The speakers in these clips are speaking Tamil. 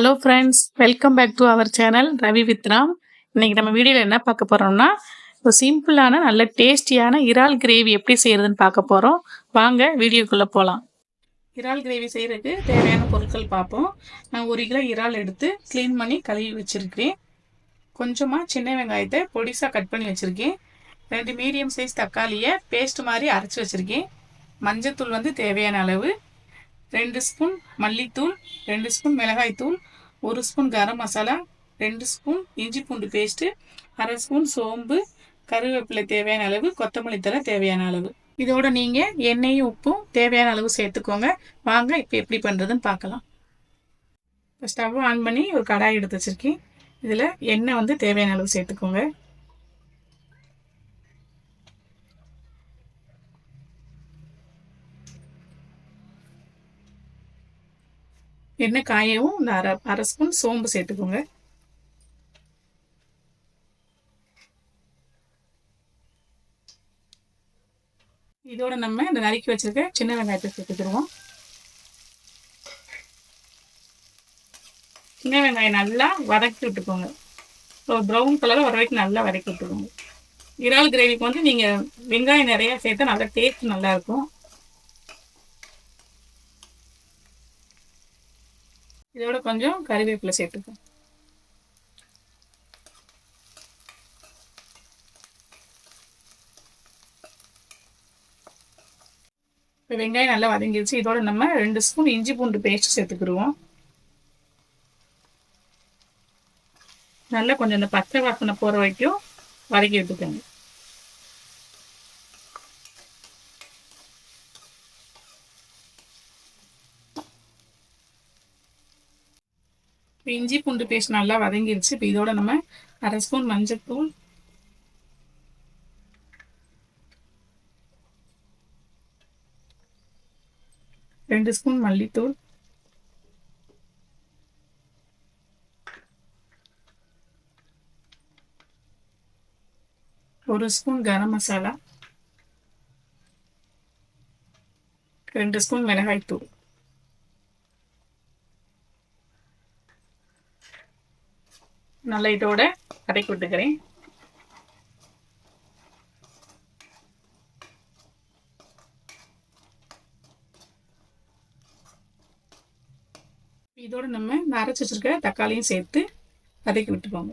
Hello friends welcome back to our channel Ravi Vithram இன்றைக்கி நம்ம வீடியோவில் என்ன பார்க்க போகிறோம்னா ஒரு சிம்பிளான நல்ல டேஸ்டியான இறால் கிரேவி எப்படி செய்கிறதுன்னு பார்க்க போகிறோம் வாங்க வீடியோக்குள்ளே போகலாம் இறால் கிரேவி செய்கிறதுக்கு தேவையான பொருட்கள் பார்ப்போம். நான் ஒரு கிலோ இறால் எடுத்து க்ளீன் பண்ணி கழுவி வச்சுருக்கேன் கொஞ்சமாக சின்ன வெங்காயத்தை பொடிசாக கட் பண்ணி வச்சுருக்கேன். ரெண்டு மீடியம் சைஸ் தக்காளியை பேஸ்ட் மாதிரி அரைச்சி வச்சுருக்கேன். மஞ்சத்தூள் வந்து தேவையான அளவு. ரெண்டு ஸ்பூன் மல்லித்தூள் ரெண்டு ஸ்பூன் மிளகாய்த்தூள் ஒரு ஸ்பூன் கரம் மசாலா ரெண்டு ஸ்பூன் இஞ்சி பூண்டு பேஸ்ட்டு அரை ஸ்பூன் சோம்பு கருவேப்பிலை தேவையான அளவு கொத்தமல்லி தலை தேவையான அளவு. இதோட நீங்கள் எண்ணெயும் உப்பும் தேவையான அளவு சேர்த்துக்கோங்க. வாங்க இப்போ எப்படி பண்ணுறதுன்னு பார்க்கலாம். இப்போ ஸ்டவ் ஆன் பண்ணி ஒரு கடாய் எடுத்து வச்சுருக்கேன். இதில் எண்ணெய் வந்து தேவையான அளவு சேர்த்துக்கோங்க. எண்ணெய் காயவும் இந்த அரை அரை ஸ்பூன் சோம்பு சேர்த்துக்கோங்க. இதோட நம்ம இந்த நறுக்கி வச்சிருக்க சின்ன வெங்காயத்தை சேர்த்துக்கிடுவோம். சின்ன வெங்காயம் நல்லா வதக்கி விட்டுக்கோங்க. ஒரு ப்ரௌன் கலரில் வர வரைக்கும் நல்லா வதக்கி விட்டுக்கோங்க. இறால் கிரேவிக்கு வந்து நீங்கள் வெங்காயம் நிறையா சேர்த்தா நல்லா டேஸ்ட் நல்லாயிருக்கும் இதோட கொஞ்சம் கறிவேப்பிலை சேர்த்துக்கோம் இப்போ வெங்காயம் நல்லா வதங்கிடுச்சு இதோட நம்ம ரெண்டு ஸ்பூன் இஞ்சி பூண்டு பேஸ்ட் சேர்த்துக்கிடுவோம். நல்லா கொஞ்சம் இந்த பச்சை வாசனை போகிற வரைக்கும் வதக்கி எடுத்துக்கோங்க. இப்போ இஞ்சி பூண்டு பேஸ்ட் நல்லா வதங்கிருச்சு. இப்போ இதோட நம்ம அரை ஸ்பூன் மஞ்சத்தூள் ரெண்டு ஸ்பூன் மல்லித்தூள். ஒரு ஸ்பூன் கரம் மசாலா. ரெண்டு ஸ்பூன் மிளகாய்த்தூள். நல்லா இதோட கடைக்கு விட்டுக்கிறேன் இதோட நம்ம அரைச்சி வச்சிருக்க தக்காளியும் சேர்த்து கதைக்கு விட்டுக்கோங்க.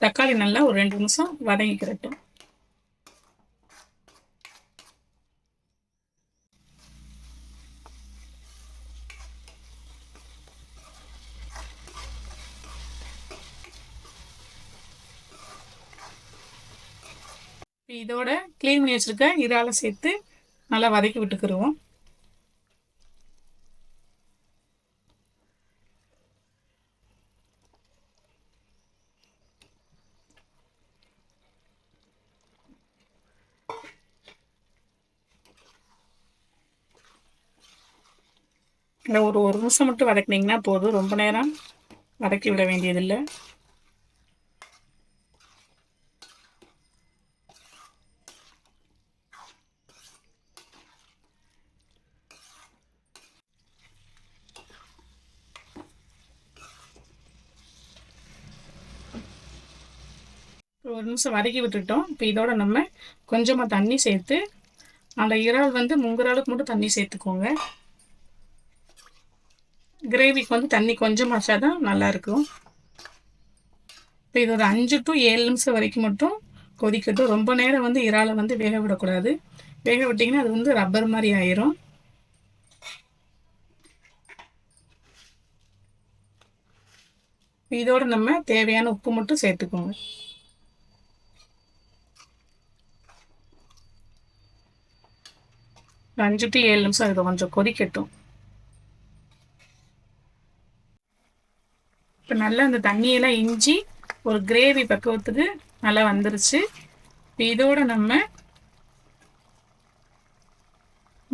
தக்காளி நல்லா ஒரு ரெண்டு நிமிஷம் வதங்கிக்கிறட்டும் இதோட க்ளீன் பண்ணி வச்சுருக்க இறால சேர்த்து நல்லா வதக்கி விட்டுக்கிடுவோம் இல்லை ஒரு ஒரு நிமிஷம் மட்டும் வதக்குனீங்கன்னா போதும். ரொம்ப நேரம் வதக்கி விட வேண்டியதில்லை. ஒரு நிமிஷம் வதக்கி விட்டுட்டோம். இப்போ இதோட நம்ம கொஞ்சமாக தண்ணி சேர்த்து அந்த இறால் வந்து முங்குற அளவுக்கு மட்டும் தண்ணி சேர்த்துக்கோங்க. கிரேவிக்கு வந்து தண்ணி கொஞ்சம் வச்சா தான் நல்லாயிருக்கும் இப்போ இது ஒரு அஞ்சு டு ஏழு நிமிஷம் வரைக்கும் மட்டும் கொதிக்கட்டும். ரொம்ப நேரம் வந்து இறாலை வந்து வேக விடக்கூடாது. வேக விட்டிங்கன்னா அது வந்து ரப்பர் மாதிரி ஆயிரும். இதோடு நம்ம தேவையான உப்பு மட்டும் சேர்த்துக்கோங்க. அஞ்சு டு ஏழு நிமிஷம் இதை கொஞ்சம் கொதிக்கட்டும். இப்போ நல்லா அந்த தண்ணியெல்லாம் இஞ்சி ஒரு கிரேவி பக்குவத்துக்கு நல்லா வந்துருச்சு. இப்போ இதோட நம்ம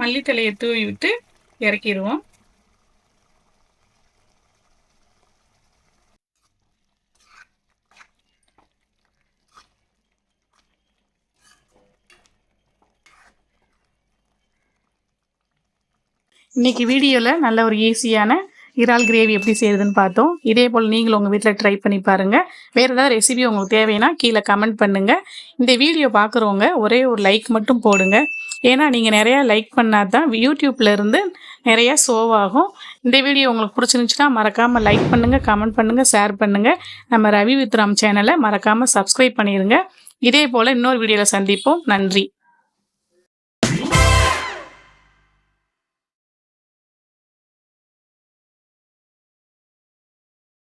மல்லித்தலையை தூவி விட்டு இறக்கிடுவோம். இன்னைக்கு வீடியோவில் நல்ல ஒரு ஈஸியான இறால் கிரேவி எப்படி செய்யுதுன்னு பார்த்தோம். இதே போல் நீங்களும் உங்கள் வீட்டில் ட்ரை பண்ணி பாருங்கள் வேறு ஏதாவது ரெசிபி உங்களுக்கு தேவைன்னா கீழே கமெண்ட் பண்ணுங்கள் இந்த வீடியோ பார்க்குறவங்க ஒரே ஒரு லைக் மட்டும் போடுங்க. ஏன்னா நீங்கள் நிறையா லைக் பண்ணால் தான் யூடியூப்லேருந்து நிறையா நிறையா ஆகும். இந்த வீடியோ உங்களுக்கு பிடிச்சிருந்துச்சுன்னா மறக்காமல் லைக் பண்ணுங்கள் கமெண்ட் பண்ணுங்கள் ஷேர் பண்ணுங்கள் நம்ம ரவி வித்ராம் சேனலை மறக்காமல் சப்ஸ்கிரைப் பண்ணிடுங்க இதே போல் இன்னொரு வீடியோவில் சந்திப்போம். நன்றி.